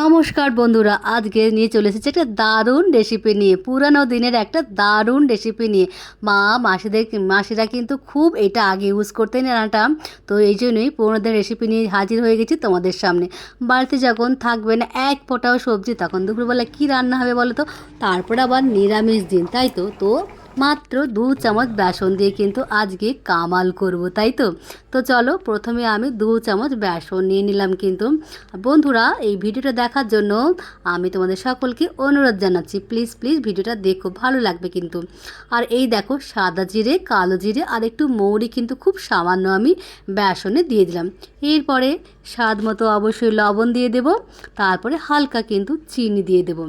নমস্কার বন্ধুরা, আজকে নিয়ে চলে এসেছি একটা দারুণ রেসিপি নিয়ে, পুরানো দিনের একটা দারুণ রেসিপি নিয়ে। মা, মাসিদের, মাসিরা কিন্তু খুব এটা আগে ইউজ করতেন রান্নাটা, তো এই জন্যই পুরোনো দিনের রেসিপি নিয়ে হাজির হয়ে গেছি তোমাদের সামনে। বাড়িতে যখন থাকবে না এক ফোঁটাও সবজি, তখন দুপুরবেলা কী রান্না হবে বলো তো? তারপর আবার নিরামিষ দিন, তাই তো? তো মাত্র দু চামচ বেসন দিয়ে কিন্তু আজকে কামাল করব, তাই তো? তো চলো, প্রথমে আমি দু চামচ বেসন নিয়ে নিলাম কিন্তু। বন্ধুরা, এই ভিডিওটা দেখার জন্য আমি তোমাদের সকলকে অনুরোধ জানাচ্ছি, প্লিজ প্লিজ ভিডিওটা দেখো, ভালো লাগবে কিন্তু। আর এই দেখো, সাদা জিরে, কালো জিরে আর একটু মৌরি কিন্তু খুব সামান্য আমি বেসনে দিয়ে দিলাম। এরপরে স্বাদ মতো অবশ্যই লবণ দিয়ে দেব, তারপরে হালকা কিন্তু চিনি দিয়ে দেবো।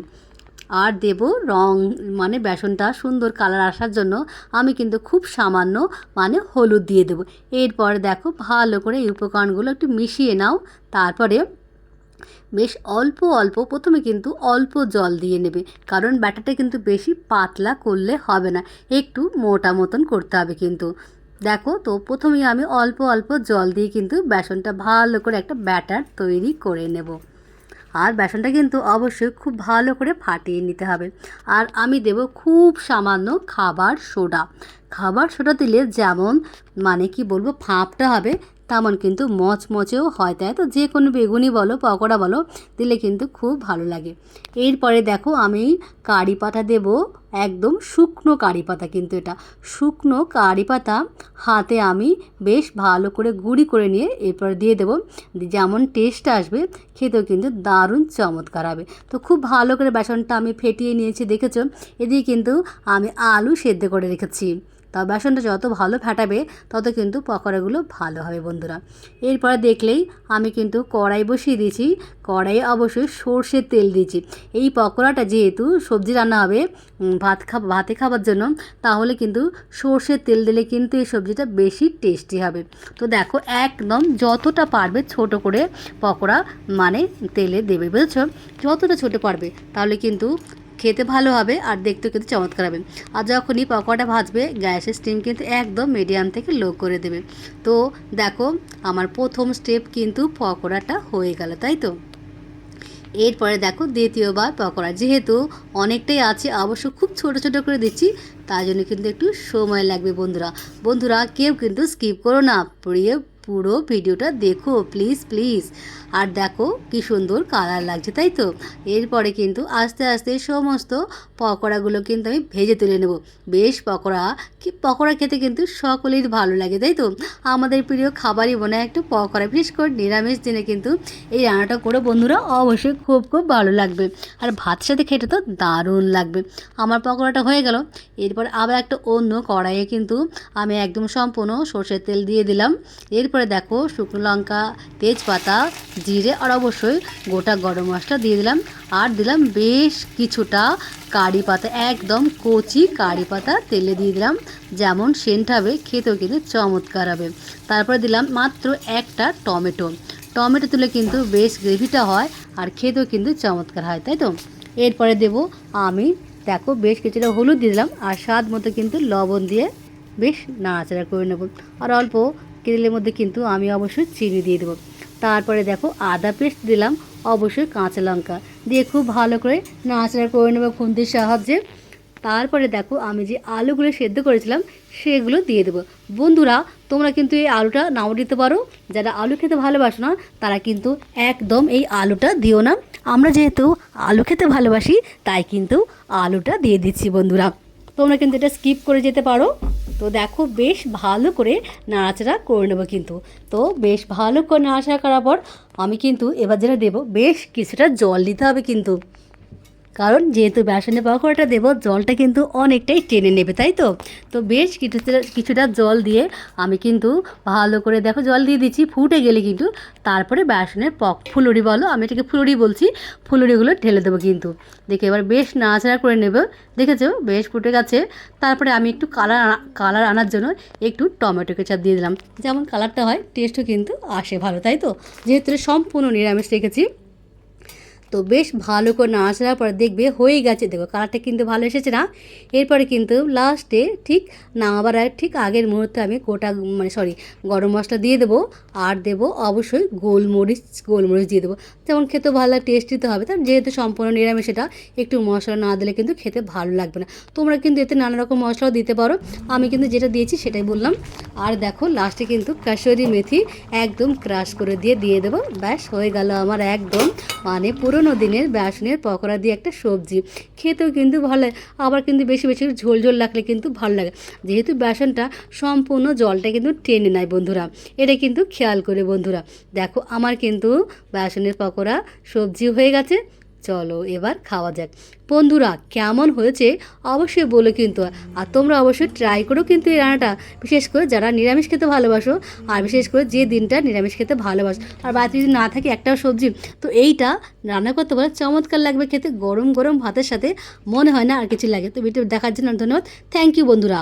আর দেব রং মানে বেসনটা সুন্দর কালার আসার জন্য আমি কিন্তু খুব সামান্য মানে হলুদ দিয়ে দেবো। এরপর দেখো ভালো করে এই উপকরণগুলো একটু মিশিয়ে নাও, তারপরে বেশ অল্প অল্প, প্রথমে কিন্তু অল্প জল দিয়ে নেবে, কারণ ব্যাটারটা কিন্তু বেশি পাতলা করলে হবে না, একটু মোটা মতন করতে হবে কিন্তু। দেখো তো প্রথমেই আমি অল্প অল্প জল দিয়ে কিন্তু বেসনটা ভালো করে একটা ব্যাটার তৈরি করে নেব। আর বেসনটা কিন্তু অবশ্যই খুব ভালো করে ফাটিয়ে নিতে হবে। আর আমি দেব খুব সামান্য খাবার সোডা। খাবার সোডা দিলে যেমন মানে কি বলব, ফাঁপটা হবে তেমন কিন্তু মচমচেও হয়, তাই তো? যে কোনো বেগুনি বলো, পকোড়া বলো, দিলে কিন্তু খুব ভালো লাগে। এরপরে দেখো আমি কারি পাতা দেবো, একদম শুকনো কারি পাতা কিন্তু এটা। শুকনো কারি পাতা হাতে আমি বেশ ভালো করে গুঁড়ি করে নিয়ে এরপর দিয়ে দেবো। যেমন টেস্ট আসবে, খেতেও কিন্তু দারুণ চমৎকার হবে। তো খুব ভালো করে বেসনটা আমি ফেটিয়ে নিয়েছি, দেখেছ? এদিকে কিন্তু আমি আলু সেদ্ধ করে রেখেছি। তা বেসনটা যত ভালো ফাটাবে, তত কিন্তু পকোড়াগুলো ভালো হবে বন্ধুরা। এরপরে দেখলেই আমি কিন্তু কড়াই বসিয়ে দিয়েছি। কড়াইয়ে অবশ্যই সর্ষের তেল দিয়েছি। এই পকোড়াটা যেহেতু সবজি রান্না হবে ভাত খা, ভাতে খাবার জন্য, তাহলে কিন্তু সর্ষের তেল দিলে কিন্তু এই সবজিটা বেশি টেস্টি হবে। তো দেখো, একদম যতটা পারবে ছোট করে পকোড়া মানে তেলে দেবে, বুঝেছ? যতটা ছোটো পারবে, তাহলে কিন্তু খেতে ভালো হবে আর দেখতেও কিন্তু চমৎকার হবে। আর যখনই পকোড়াটা ভাজবে, গ্যাসের স্টিম কিন্তু একদম মিডিয়াম থেকে লো করে দেবে। তো দেখো, আমার প্রথম স্টেপ কিন্তু পকোড়াটা হয়ে গেল, তাই তো? এরপরে দেখো, দ্বিতীয়বার পকোড়া। যেহেতু অনেকটাই আছে, অবশ্য খুব ছোট ছোট করে দিচ্ছি তাই জন্য কিন্তু একটু সময় লাগবে বন্ধুরা। বন্ধুরা, কেউ কিন্তু স্কিপ করো না, প্রিয় পুরো ভিডিওটা দেখো প্লিজ প্লিজ আর দেখো, কি সুন্দর কালার লাগছে, তাই তো? এরপরে কিন্তু আস্তে আস্তে সমস্ত পকোড়াগুলো কিন্তু আমি ভেজে তুলে নেব। বেশ পকোড়া, কি পকোড়া খেতে কিন্তু সকলেই ভালো লাগে, তাই তো? আমাদের প্রিয় খাবারই মনে একটু পকোড়া, বিশেষ করে নিরামিষ দিনে কিন্তু এই রান্নাটা করে বন্ধুরা অবশ্যই খুব খুব ভালো লাগবে। আর ভাত সাথে খেতে তো দারুণ লাগবে। আমার পকোড়াটা হয়ে গেল। এরপর আবার একটা অন্য কড়াইয়ে কিন্তু আমি একদম সম্পূর্ণ সর্ষের তেল দিয়ে দিলাম। এরপরে দেখো শুকনো লঙ্কা, তেজপাতা, জিরে, আর অবশ্যই গোটা গরম মশলা দিয়ে দিলাম। আর দিলাম বেশ কিছুটা কারি পাতা, একদম কচি কারি পাতা তেলে দিয়ে দিলাম। যেমন সেন্ট হবে, খেতেও কিন্তু চমৎকার হবে। তারপরে দিলাম মাত্র একটা টমেটো। টমেটো তুলে কিন্তু বেশ গ্রেভিটা হয় আর খেতেও কিন্তু চমৎকার হয়, তাই তো? এরপরে দেব আমি, দেখো বেশ কিছুটা হলুদ দিয়ে দিলাম আর স্বাদ মতো কিন্তু লবণ দিয়ে বেশ নাড়াচাড়া করে নেব। আর অল্প কেটেলের মধ্যে কিন্তু আমি অবশ্যই চিনি দিয়ে দেবো। তারপরে দেখো আদা পেস্ট দিলাম, অবশ্যই কাঁচা লঙ্কা। দিয়ে খুব ভালো করে নাড়াচাড়া করে নেব খুন্তির সাহায্যে। তারপরে দেখো আমি যে আলুগুলো সেদ্ধ করেছিলাম, সেগুলো দিয়ে দেবো। বন্ধুরা, তোমরা কিন্তু এই আলুটা নাও দিতে পারো। যারা আলু খেতে ভালোবাসো না, তারা কিন্তু একদম এই আলুটা দিও না। আমরা যেহেতু আলু খেতে ভালোবাসি, তাই কিন্তু আলুটা দিয়ে দিচ্ছি বন্ধুরা। তোমরা কিন্তু এটা স্কিপ করে যেতে পারো। তো দেখো, বেশ ভালো করে নাড়াচাড়া করে নেব কিন্তু। তো বেশ ভালো করে নাড়াচাড়া করার পর আমি কিন্তু এবার যেটা দেবো, বেশ কিছুটা জল দিতে হবে কিন্তু। কারণ যেহেতু বেসনে পকোড়াটা দেবো, জলটা কিন্তু অনেকটাই টেনে নেবে, তাই তো? তো বেশ কিছুটা কিছুটা জল দিয়ে আমি কিন্তু ভালো করে দেখো জল দিয়ে দিচ্ছি, ফুটে গেলে কিন্তু তারপরে বেসনের পক, ফুলুরি বলো, আমি এটাকে ফুলুরি বলছি, ফুলুরিগুলো ঢেলে দেবো কিন্তু। দেখে এবার বেশ নাড়াচাড়া করে নেবে, দেখেছ? বেশ ফুটে গেছে। তারপরে আমি একটু কালার কালার আনার জন্য একটু টমেটো কেচাপ দিয়ে দিলাম। যেমন কালারটা হয় টেস্টও কিন্তু আসে ভালো, তাই তো? যেহেতু সম্পূর্ণ নিরামিষ রেখেছি। তো বেশ ভালো করে নাড়াচাড়ার পরে দেখবে হয়ে গেছে। দেখো কালারটা কিন্তু ভালো এসেছে না? এরপরে কিন্তু লাস্টে ঠিক নামাবার ঠিক আগের মুহূর্তে আমি গোটা মানে সরি গরম মশলা দিয়ে দেবো আর দেবো অবশ্যই গোলমরিচ গোলমরিচ দিয়ে দেবো। যেমন খেতে ভালো লাগে টেস্ট দিতে হবে। তার যেহেতু সম্পূর্ণ নিরামিষ এটা, একটু মশলা না দিলে কিন্তু খেতে ভালো লাগবে না। তোমরা কিন্তু এতে নানা রকম মশলাও দিতে পারো। আমি কিন্তু যেটা দিয়েছি সেটাই বললাম। আর দেখো লাস্টে কিন্তু কাশরি মেথি একদম ক্রাশ করে দিয়ে দিয়ে দেবো। ব্যাস হয়ে গেল আমার একদম। মানে পুরোনো দিনের বেসনের পকোড়া দিয়ে একটা সবজি। খেতেও কিন্তু ভালো লাগে, আবার কিন্তু বেশি বেশি ঝোল ঝোল লাগলে কিন্তু ভালো লাগে। যেহেতু বেসনটা সম্পূর্ণ জলটা কিন্তু টেনে নেয় বন্ধুরা, এটা কিন্তু খেয়াল করে বন্ধুরা। দেখো, আমার কিন্তু বেসনের পকোড়া সবজি হয়ে গেছে চলো এবার খাওয়া যাক। বন্ধুরা, কেমন হয়েছে? অবশ্যই বলো কিন্তু। আর তোমরা অবশ্যই ট্রাই করো কিন্তু এই রান্নাটা। বিশেষ করে যারা নিরামিষ খেতে ভালোবাসো, আর বিশেষ করে যে দিনটা নিরামিষ খেতে ভালোবাসো। আর বাড়িতে যদি না থাকে একটাও সবজি, তো এইটা রান্না করতে পারো চমৎকার লাগবে খেতে। গরম গরম ভাতের সাথে মনে হয় না আর কিছু লাগে। তো ভিডিও দেখার জন্য ধন্যবাদ। থ্যাংক ইউ বন্ধুরা।